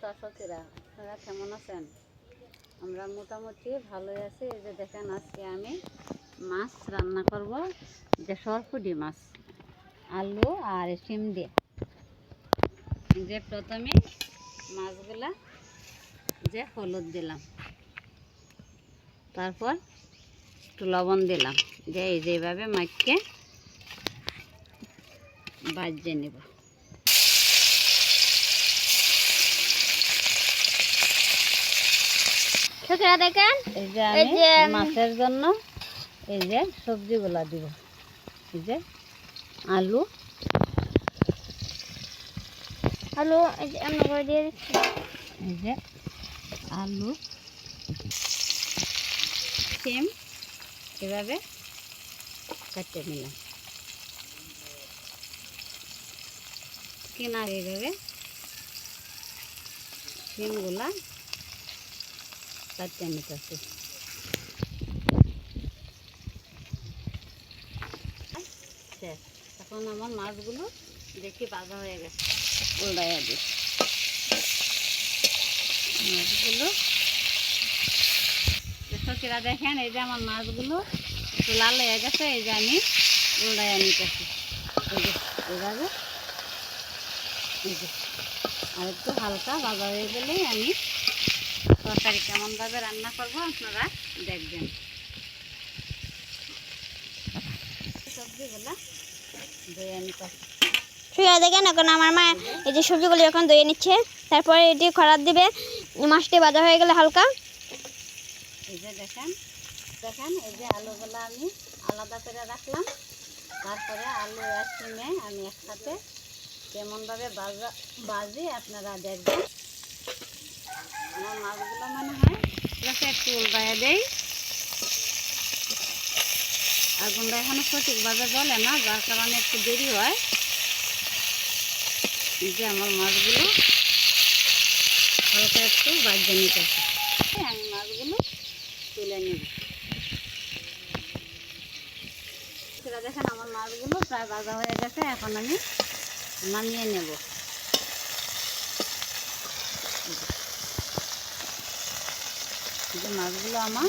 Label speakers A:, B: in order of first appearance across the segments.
A: সখীরা আপনারা কেমন আছেন? আমরা মোটামুটি ভালোই আছি। এই যে দেখেন, আজকে আমি মাছ রান্না করব, যে সরপুটি মাছ, আলু আর শিম দিয়ে। যে প্রথমে মাছগুলা যে হলুদ দিলাম, তারপর একটু লবণ দিলাম যে এই যেভাবে মাছকে বাজিয়ে নেব।
B: দেখেন?
A: এই যে আমি মাছের জন্য এই যে সবজিগুলা দিব। এই যে আলু।
B: আলু এই যে এমন করে দিয়ে দিচ্ছি।
A: এই যে আলু। সিম এভাবে কাটতে নিলাম। কিনার এইভাবে। সিমগুলা কাটতে নিতেছি শেষ। এখন আমার মাছগুলো দেখি বাজা হয়ে গেছে। উল্টাইয়া দিই মাছগুলো সখীরা দেখেন, এই যে আমার মাছগুলো একটু লাল হয়ে গেছে, এই যে আমি উল্টাইয়া নিতেছি এই যে এভাবে এই যে, আর একটু হালকা ভাজা হয়ে গেলে আমি তরকারি কেমনভাবে রান্না করব আপনারা দেখবেন। সবজিগুলা ধুয়ে নিতেছি
B: দেখেন এখন আমার মা এই যে সবজিগুলো এখন ধুয়ে নিচ্ছে তারপরে এটি খরাত দিবে মাছটি ভাজা হয়ে গেলে হালকা।
A: এই যে দেখেন দেখেন এই যে আলুগুলো আমি আলাদা করে রাখলাম। তারপরে আলু আর সিমে আমি একসাথে কেমনভাবে বাজা বাজি আপনারা দেখবেন। আমার মাছগুলো মনে হয় এটাকে একটু উল্টায় দেই। আগুনটা এখনও না, যার কারণে একটু দেরি হয়। যে আমার মাছগুলো, হালকা একটু বাজিয়ে নিতেছে আমি মাছগুলো তুলে নেব। সেটা দেখেন আমার মাছগুলো প্রায় ভাজা হয়ে গেছে, এখন আমি নামিয়ে নেব। যে মাছগুলো আমার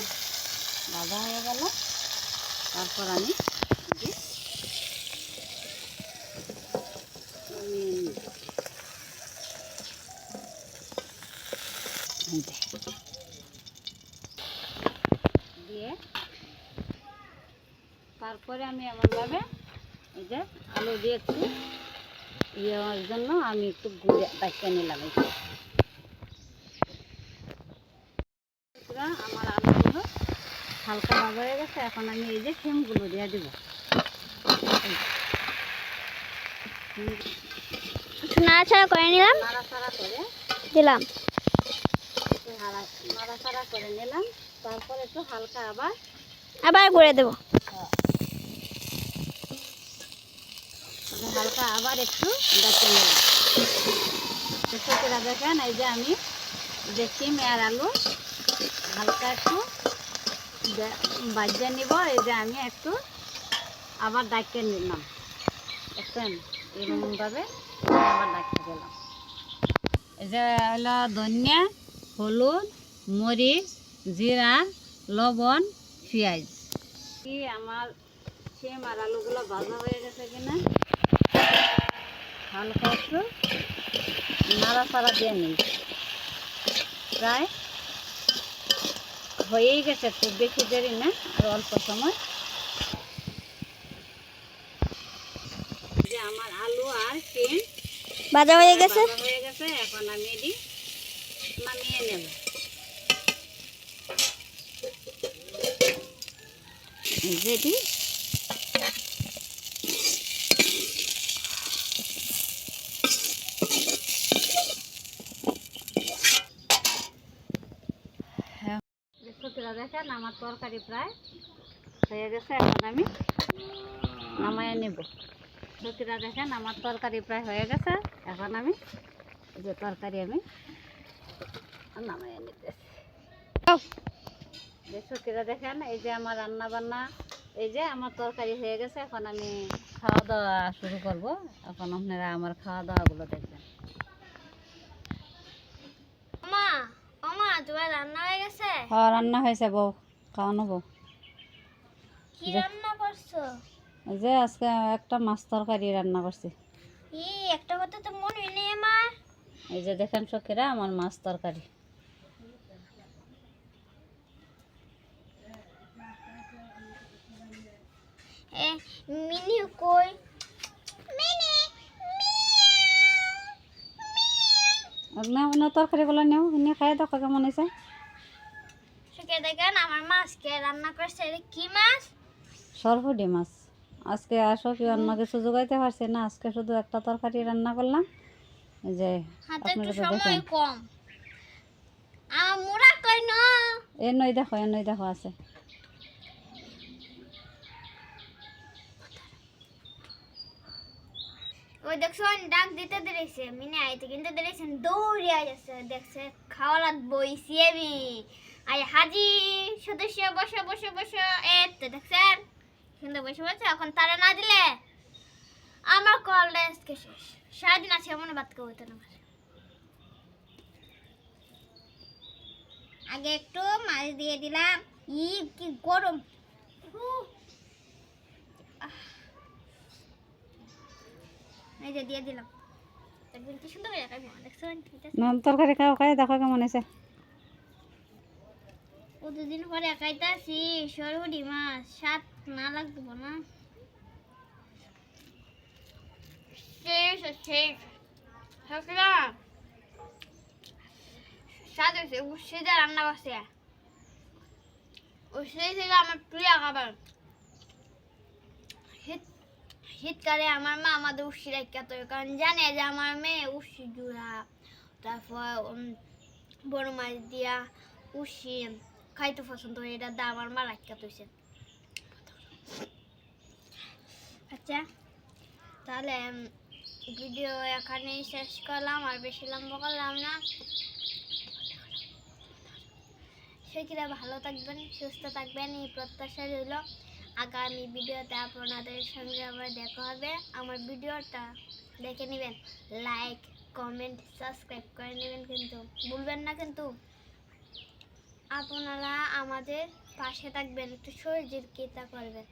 A: ভাজা হয়ে গেল। তারপর আমি দিয়ে তারপরে আমি এমনভাবে এই যে আলু দিয়ে একটু ইয়ে হওয়ার জন্য আমি একটু গুঁড়ে বাইকে নিলাম এই যে। পুরা আমার আলুগুলো হালকা ভাজা হয়ে গেছে এখন আমি এই যে সিমগুলো দিয়ে দিব।
B: নাড়াচাড়া করে নিলাম।
A: নাড়াচাড়া করে
B: দিলাম।
A: নাড়াচাড়া করে নিলাম তারপর একটু হালকা আবার
B: আবার ঘুরে দেবো।
A: হালকা আবার একটু দেখে নিলাম। দেখেন এই যে আমি সিম আর আলু হালকা একটু বাজিয়ে নিব, এই যে আমি একটু আবার ডাকিয়ে নিলাম। দেখছেন এরকমভাবে আবার ডাকিয়ে দিলাম। এই যে হলো ধনিয়া, হলুদ, মরিচ, জিরা, লবণ, পেঁয়াজ। কি আমার সিম আর আলুগুলো ভাজা হয়ে গেছে কিনা? হালকা একটু নাড়াচাড়া দিয়ে নিই। প্রায় হয়েই গেছে খুব বেশি দেরি না আর অল্প সময়। যে আমার আলু আর সিম
B: ভাজা হয়ে গেছে?
A: ভাজা হয়ে গেছে এখন আমি এটি নামিয়ে নেব। এই যে এটি সত্যিটা দেখেন আমার তরকারি প্রায় হয়ে গেছে এখন আমি নামায় নেব। সত্যিটা দেখেন আমার তরকারি প্রায় হয়ে গেছে এখন আমি যে তরকারি আমি নামায় নিতেছি। যে সত্যিটা দেখেন এই যে আমার রান্না বান্না এই যে আমার তরকারি হয়ে গেছে এখন আমি খাওয়া দাওয়া শুরু করব। এখন আপনারা আমার খাওয়া দাওয়াগুলো দেখবেন।
B: তোমার রান্না হয়ে গেছে?
A: হ্যাঁ রান্না হয়েছে বউ খাওয়ানো বউ।
B: কি রান্না করছ?
A: যে আজকে একটা মাছ তরকারি রান্না করছি।
B: এই একটা কথা তো মনে নেই আমার।
A: এই যে দেখেন সখীরা আমার মাছ তরকারি।
B: মিনি কই মিনি
A: নাও না তরকারিগুলো নেও নিয়ে খাই দেখো কেমন হয়েছে।
B: দেখেন আমার মাছকে রান্না করছে কি মাছ?
A: মাছ। আজকে আসো কি অন্য কিছু জোগাইতে পারছি না আজকে শুধু একটা তরকারি রান্না করলাম। যে আপনারা দেখেন।
B: কম। আমার মুড়া কই না?
A: এ নই দেখো এ নই দেখো আছে।
B: ওই দেখছ ডাক দিতে দিয়েছে মিনে আইতে কিন্তু দিয়েছেন দৌড়ে আইছে দেখছে খাওয়ার বইছি আমি আই হাজি, সদস্য, বসে বসে বসে এ দেখছেন, কিন্তু বসে বসে, এখন তারা না দিলে আমার কলটা আজকে শেষ। সারাদিন আছে এমন বাদ কেউ হতো না। আগে একটু মাছ দিয়ে দিলাম ই কি গরম। এই যে দিয়ে দিলাম। দেখবেন কি সুন্দর হয়ে যাবে দেখছেন এটা
A: তরকারি খাও খাই দেখো কেমন হয়েছে।
B: ও পরে একাইতাছি সরবডি মাছ স্বাদ না লাগবে না। শেষ শেষ হাসলা স্বাদ হয়েছে উৎসেজা রান্না করছে। ছিল আমার প্রিয় খাবার। শীতকালে আমার মা আমাদের উষ্টি রাখা তো কারণ জানে যে আমার মেয়ে উষ্টি জুড়া। তারপর বড় মাছ দিয়া উষ্টি খাইতে পছন্দ করে, এটা দা আমার মা রাখা তুইছে। আচ্ছা তাহলে ভিডিও এখানেই শেষ করলাম, আর বেশি লম্বা করলাম না। সেক্ষেত্রে ভালো থাকবেন, সুস্থ থাকবেন, এই প্রত্যাশা রইল। আগামী ভিডিওতে আপনাদের সঙ্গে আবার দেখা হবে। আমার ভিডিওটা দেখে নেবেন। লাইক কমেন্ট সাবস্ক্রাইব করে নেবেন কিন্তু। ভুলবেন না কিন্তু। আপনারা আমাদের পাশে থাকবেন, একটু সহযোগিতা করবেন।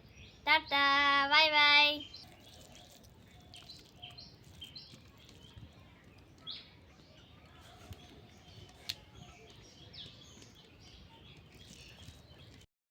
B: Tata, bye bye.